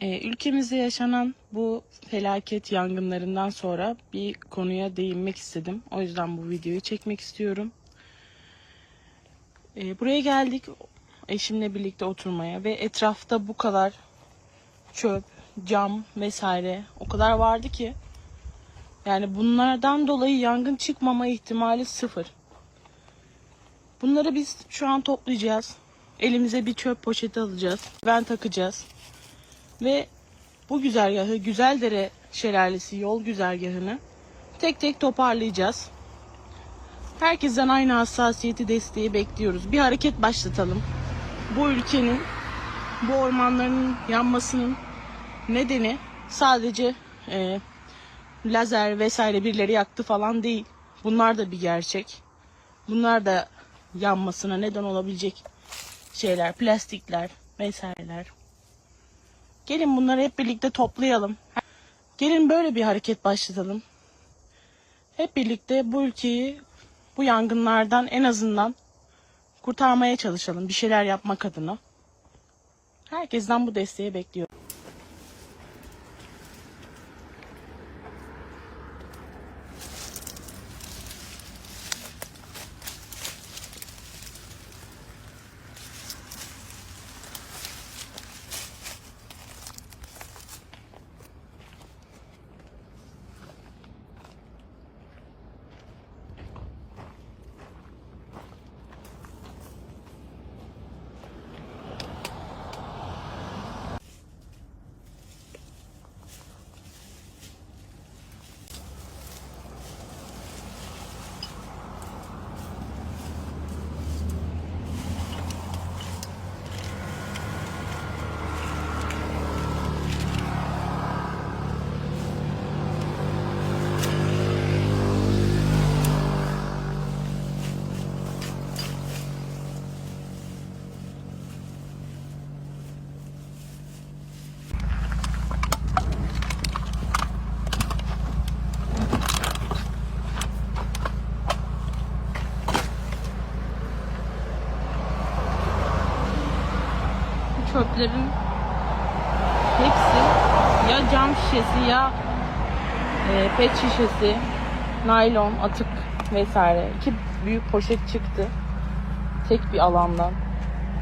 Ee, ülkemizde yaşanan bu felaket yangınlarından sonra bir konuya değinmek istedim. O yüzden bu videoyu çekmek istiyorum. Ee, buraya geldik eşimle birlikte oturmaya ve etrafta bu kadar çöp, cam vesaire o kadar vardı ki yani bunlardan dolayı yangın çıkmama ihtimali sıfır. Bunları biz şu an toplayacağız. Elimize bir çöp poşeti alacağız. Ben takacağız. Ve bu güzergahı Güzeldere Şelalesi yol güzergahını tek tek toparlayacağız. Herkesten aynı hassasiyeti desteği bekliyoruz. Bir hareket başlatalım. Bu ülkenin bu ormanların yanmasının nedeni sadece e, lazer vesaire birileri yaktı falan değil. Bunlar da bir gerçek. Bunlar da yanmasına neden olabilecek şeyler, plastikler vesaireler. Gelin bunları hep birlikte toplayalım. Gelin böyle bir hareket başlatalım. Hep birlikte bu ülkeyi bu yangınlardan en azından kurtarmaya çalışalım. Bir şeyler yapmak adına. Herkesten bu desteği bekliyorum. Çöplerin hepsi ya cam şişesi ya e, pet şişesi, naylon, atık vesaire. İki büyük poşet çıktı. Tek bir alandan.